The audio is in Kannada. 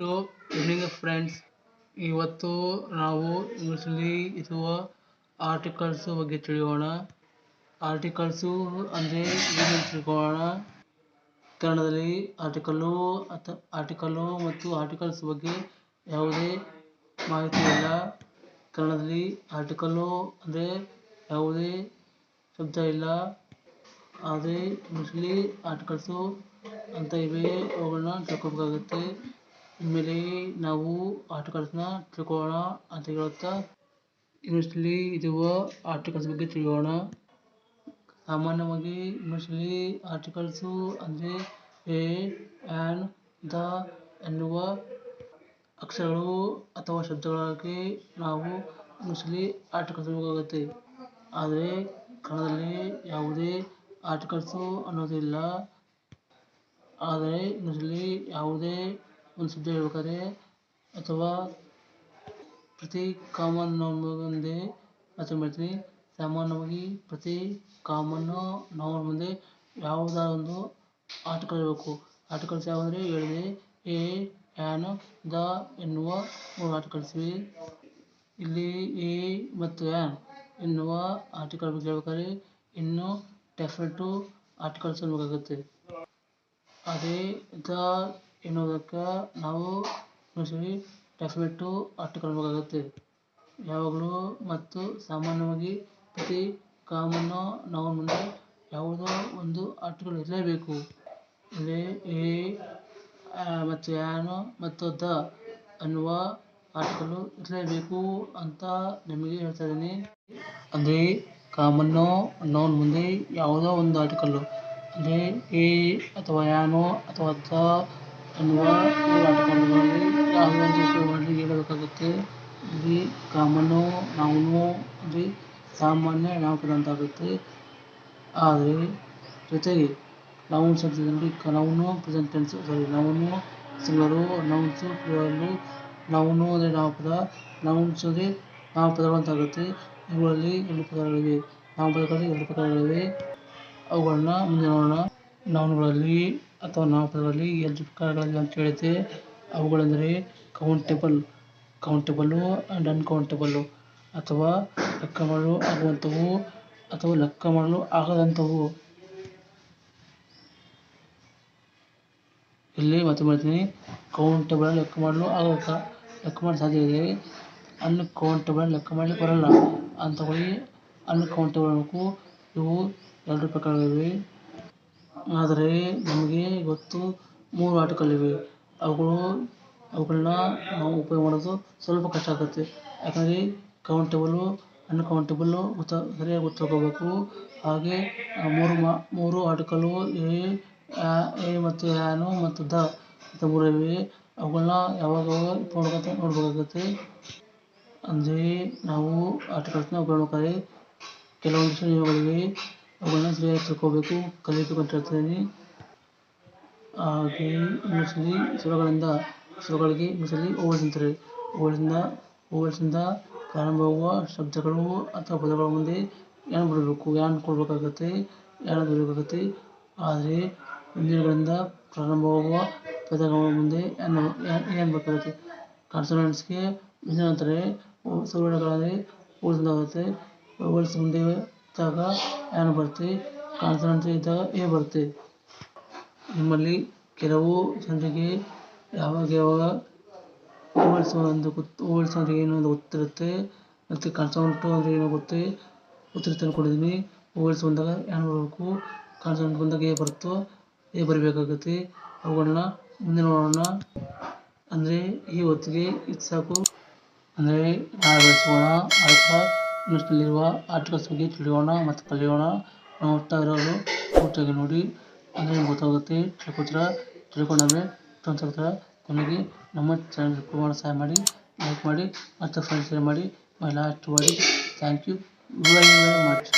ಗುಡ್ ಇವ್ನಿಂಗ್ ಫ್ರೆಂಡ್ಸ್ ಇವತ್ತು ನಾವು ಇಂಗ್ಲೀಷಲ್ಲಿ ಇರುವ ಆರ್ಟಿಕಲ್ಸ್ ಬಗ್ಗೆ ತಿಳಿಯೋಣ. ಆರ್ಟಿಕಲ್ಸು ಅಂದರೆ ಏನು ತಿಳ್ಕೊಳ್ಳೋಣ. ಕನ್ನಡದಲ್ಲಿ ಆರ್ಟಿಕಲ್ಲು ಅಥ ಆರ್ಟಿಕಲ್ಲು ಮತ್ತು ಆರ್ಟಿಕಲ್ಸ್ ಬಗ್ಗೆ ಯಾವುದೇ ಮಾಹಿತಿ ಇಲ್ಲ. ಕನ್ನಡದಲ್ಲಿ ಆರ್ಟಿಕಲ್ಲು ಅಂದರೆ ಯಾವುದೇ ಶಬ್ದ ಇಲ್ಲ. ಆದರೆ ಇಂಗ್ಲೀಷಲ್ಲಿ ಆರ್ಟಿಕಲ್ಸು ಅಂತ ಇವೆ ಅವುಗಳನ್ನ ತಿಳ್ಕೊಬೇಕಾಗುತ್ತೆ. ಇನ್ಮೇಲೆ ನಾವು ಆರ್ಟಿಕಲ್ಸ್ನ ತಿಳ್ಕೊಳ್ಳೋಣ ಅಂತ ಹೇಳುತ್ತಾ ಇಂಗ್ಲೀಷಲ್ಲಿ ಇರುವ ಆರ್ಟಿಕಲ್ಸ್ ಬಗ್ಗೆ ತಿಳಿಯೋಣ ಸಾಮಾನ್ಯವಾಗಿ ಇಂಗ್ಲೀಷಲ್ಲಿ ಆರ್ಟಿಕಲ್ಸು ಅಂದರೆ ಎ, ಆ್ಯಂಡ್, ದ ಎನ್ನುವ ಅಕ್ಷರಗಳು ಅಥವಾ ಶಬ್ದಗಳಾಗಿ ನಾವು ಇಂಗ್ಲೀಷಲ್ಲಿ ಆರ್ಟಿಕಲ್ಸ್ ಬೇಕಾಗುತ್ತೆ ಆದರೆ ಕನ್ನಡದಲ್ಲಿ ಯಾವುದೇ ಆರ್ಟಿಕಲ್ಸು ಅನ್ನೋದಿಲ್ಲ. ಆದರೆ ಇಂಗ್ಲೀಷಲ್ಲಿ ಯಾವುದೇ ಒಂದು ಸುದ್ದಿ ಹೇಳ್ಬೇಕಾದ್ರೆ, ಅಥವಾ ಪ್ರತಿ ಕಾಮನ್ ನಾವು ಮುಂದೆ ಅಥವಾ ಮಾಡ್ತೀನಿ. ಸಾಮಾನ್ಯವಾಗಿ ಪ್ರತಿ ಕಾಮನ್ನು ನಾವು ಮುಂದೆ ಯಾವುದಾದ್ರು ಒಂದು ಆರ್ಟಿಕಲ್ ಇರಬೇಕು. ಆರ್ಟಿಕಲ್ಸ್ ಯಾವುದಂದರೆ ಹೇಳಿದೆ, ಎ ಆ್ಯನ್ ದ ಎನ್ನುವ ಮೂರು ಆರ್ಟಿಕಲ್ಸ್ ಇಲ್ಲಿ ಎ ಮತ್ತು ಆ್ಯನ್ ಎನ್ನುವ ಆರ್ಟಿಕಲ್ ಬಗ್ಗೆ ಹೇಳ್ಬೇಕಾದ್ರೆ, ಇನ್ನು ಡೆಫಿನೆಟು ಆರ್ಟಿಕಲ್ಸ್ ಅನ್ಬೇಕಾಗುತ್ತೆ ಅದೇ ದ ಎನ್ನುವುದಕ್ಕೆ ನಾವು ಟ್ಯಾಕ್ಸ್ ಬಿಟ್ಟು ಅಷ್ಟು ಯಾವಾಗಲೂ ಮತ್ತು ಸಾಮಾನ್ಯವಾಗಿ ಪ್ರತಿ ಕಾಮನ್ನು ನಾವು ಮುಂದೆ ಯಾವುದೋ ಒಂದು ಆರ್ಟಿಕಲ್ ಇರಲೇಬೇಕು. ಇಲ್ಲಿ ಎ ಮತ್ತು ಯಾನೋ ಮತ್ತು ದ ಅನ್ನುವ ಆರ್ಟಿಕಲ್ಲು ಇರಲೇಬೇಕು ಅಂತ ನಿಮಗೆ ಹೇಳ್ತಾ ಇದ್ದೀನಿ. ಅಂದರೆ ಕಾಮನ್ನು ನೌನ್ ಮುಂದೆ ಯಾವುದೋ ಒಂದು ಆರ್ಟಿಕಲ್ಲು ಅಂದರೆ ಎ ಅಥವಾ ಯಾನೋ ಅಥವಾ ದ ಯಾವುದೋ ಒಂದು ವಿಷಯವನ್ನು ಹೇಳಬೇಕಾಗುತ್ತೆ ಬಿ ಕಾಮನ್ನು ನಾವು ಬಿ ಸಾಮಾನ್ಯ ನಾಮಪದ ಅಂತ ಆಗುತ್ತೆ ಆದರೆ, ಜೊತೆಗೆ noun ಅಂತಿದ್ರಲ್ಲಿ noun present sorry noun singular nouns plural noun ಅಂದರೆ ನಾಮಪದ ನೌನ್ಸ್ ಅಂದರೆ ಅಂತಾಗುತ್ತೆ. ಇವುಗಳಲ್ಲಿ ಎರಡು ಪ್ರಕಾರಗಳಿವೆ ನಾಮಪದಗಳಲ್ಲಿ ಎರಡು ಪ್ರಕಾರಗಳಿವೆ ಅವುಗಳನ್ನ ಮುಂದೆ ನೋಡೋಣ. ಅಥವಾ ನಾಮಪದಗಳಲ್ಲಿ ಎರಡು ಪ್ರಕಾರಗಳಲ್ಲಿ ಅಂತ ಹೇಳಿದ್ರೆ ಅವುಗಳೆಂದರೆ ಕೌಂಟೇಬಲ್ ಕೌಂಟೇಬಲ್ಲು ಆ್ಯಂಡ್ ಅನ್ಕೌಂಟೇಬಲ್ಲು ಅಥವಾ ಲೆಕ್ಕ ಮಾಡಲು ಆಗುವಂಥವು ಅಥವಾ ಲೆಕ್ಕ ಮಾಡಲು ಆಗದಂಥವು. ಇಲ್ಲಿ ಮತ್ತೆ ಮಾಡ್ತೀನಿ ಕೌಂಟೇಬಲ್ ಲೆಕ್ಕ ಮಾಡಲು ಆಗೋಕ ಲೆಕ್ಕ ಮಾಡಲು ಸಾಧ್ಯ ಇದೆ. ಅನ್ಕೌಂಟೇಬಲ್ ಲೆಕ್ಕ ಮಾಡಲಿಕ್ಕೆ ಬರಲ್ಲ. ಅಂಥವುಗಳಿಗೆ ಅನ್ಕೌಂಟೇಬಲ್ ಇವು ಎರಡು ಪ್ರಕಾರಗಳಿವೆ. ಆದರೆ ನಮಗೆ ಇವತ್ತು ಮೂರು ಆಟಗಳಿವೆ. ಅವುಗಳು ಅವುಗಳನ್ನ ನಾವು ಉಪಯೋಗ ಮಾಡೋದು ಸ್ವಲ್ಪ ಕಷ್ಟ ಆಗುತ್ತೆ. ಯಾಕಂದರೆ ಕೌಂಟೇಬಲ್ಲು ಅನ್ಕೌಂಟೇಬಲ್ಲು ಗೊತ್ತ, ಸರಿಯಾಗಿ ಗೊತ್ತಾಗಬೇಕು ಹಾಗೆ ಮೂರು ಮಾ, ಮೂರು ಆಟಗಳು ಎ ಎ ಮತ್ತು ಆನು ಮತ್ತು ದ ಅಂತ ಮೂರು ಇವೆ. ಅವುಗಳನ್ನ ಯಾವಾಗ ನೋಡ್ಕೊತ, ನೋಡಬೇಕಾಗುತ್ತೆ. ಅಂದರೆ ನಾವು ಆಟಗಳನ್ನ ಉಪಯೋಗ ಕೆಲವೊಂದಿಷ್ಟು ನಿಯಮಗಳಿವೆ. ಅವುಗಳನ್ನ ಸರಿಯಾಗಿ ತಿಳ್ಕೋಬೇಕು ಕಲಿಯಬೇಕು ಅಂತ ಹೇಳ್ತಿದ್ದೀನಿ ಹಾಗೆ ಇಂಗ್ಲೀಷಲ್ಲಿ ಸ್ವರಗಳಿಂದ ಸ್ವರಗಳಿಗೆ ಇಂಗ್ಲೀಷಲ್ಲಿ ಓವಲ್ಸ್ ಅಂತಾರೆ. ಓವಲ್ಸಿಂದ ಪ್ರಾರಂಭವಾಗುವ ಶಬ್ದಗಳು ಅಥವಾ ಪದಗಳ ಮುಂದೆ ಏನು ಬಿಡಬೇಕು ಏನು ಕೊಡಬೇಕಾಗತ್ತೆ ಎನ್ ಬರಬೇಕಾಗುತ್ತೆ ಆದರೆ ಹಿಂದಿನಗಳಿಂದ ಪ್ರಾರಂಭವಾಗುವ ಪದಗಳ ಮುಂದೆ ಏನು ಏನು ಬೇಕಾಗುತ್ತೆ. ಕಾನ್ಸನೆಂಟ್ಸ್ಗೆ ಹಿಂದಿನ ಅಂತಾರೆ. ಸ್ವರಗಳಾದರೆ ಓವಲ್ಸಿಂದ ಆಗುತ್ತೆ ಓವಲ್ಸ್ ಮುಂದೆ ಇದ್ದಾಗ ಏನು ಬರುತ್ತೆ? ಕಾನ್ಸನೆಂಟ್ಸ್ ಇದ್ದಾಗ ಎ ಬರುತ್ತೆ. ನಿಮ್ಮಲ್ಲಿ ಕೆಲವು ಜನರಿಗೆ ಯಾವಾಗ ಯಾವಾಗ ಓಡಿಸುವ ಒಂದು ಗೊತ್ತು ಅಂದರೆ ಏನು ಅಂತ ಗೊತ್ತಿರುತ್ತೆ, ಮತ್ತು ಕಾನ್ಸನೆಂಟು ಅಂದರೆ ಏನೋ ಗೊತ್ತೇ, ಗೊತ್ತಿರುತ್ತೆ ಅಂದ್ಕೊಂಡಿದ್ದೀನಿ ಓಡಿಸು ಬಂದಾಗ ಏನು ಬರಬೇಕು? ಕಾನ್ಸನೆಂಟ್ ಬಂದಾಗ ಎ ಬರುತ್ತೋ, ಎ ಬರಬೇಕಾಗುತ್ತೆ. ಅವುಗಳನ್ನ ಮುಂದೆ ನೋಡೋಣ. ಅಂದರೆ ಈ ಹೊತ್ತಿಗೆ ಇದು ಸಾಕು. ಅಂದರೆ ನಾಳೆ ಬೆಳೆಸೋಣ. ಆಯ್ತಾ? ಇಂಗ್ಲೀಷ್ನಲ್ಲಿರುವ ಆರ್ಟಿಕಲ್ಸ್ ಬಗ್ಗೆ ತಿಳಿಯೋಣ ಮತ್ತು ಕಲಿಯೋಣ. ನೋಡ್ತಾ ಇರೋದು ಪೂರ್ತಿಯಾಗಿ ನೋಡಿ. ಅಂದರೆ ಗೊತ್ತಾಗುತ್ತೆ. ತಿಳ್ಕೊತೀರ? ತಿಳ್ಕೊಂಡಾದ್ಮೇಲೆ ಫ್ರೆಂಡ್ಸ್ ಆಗ್ತಾರೆ ಕೊನೆಗೆ ನಮ್ಮ ಚಾನಲ್ ಮಾಡಲು ಸಹಾಯ ಮಾಡಿ ಲೈಕ್ ಮಾಡಿ, ಮತ್ತು ಫ್ರೆಂಡ್ಸ್ ಶೇರ್ ಮಾಡಿ. ಮೈ ಲಾಸ್ಟ್ ಮಾಡಿ thank you very very much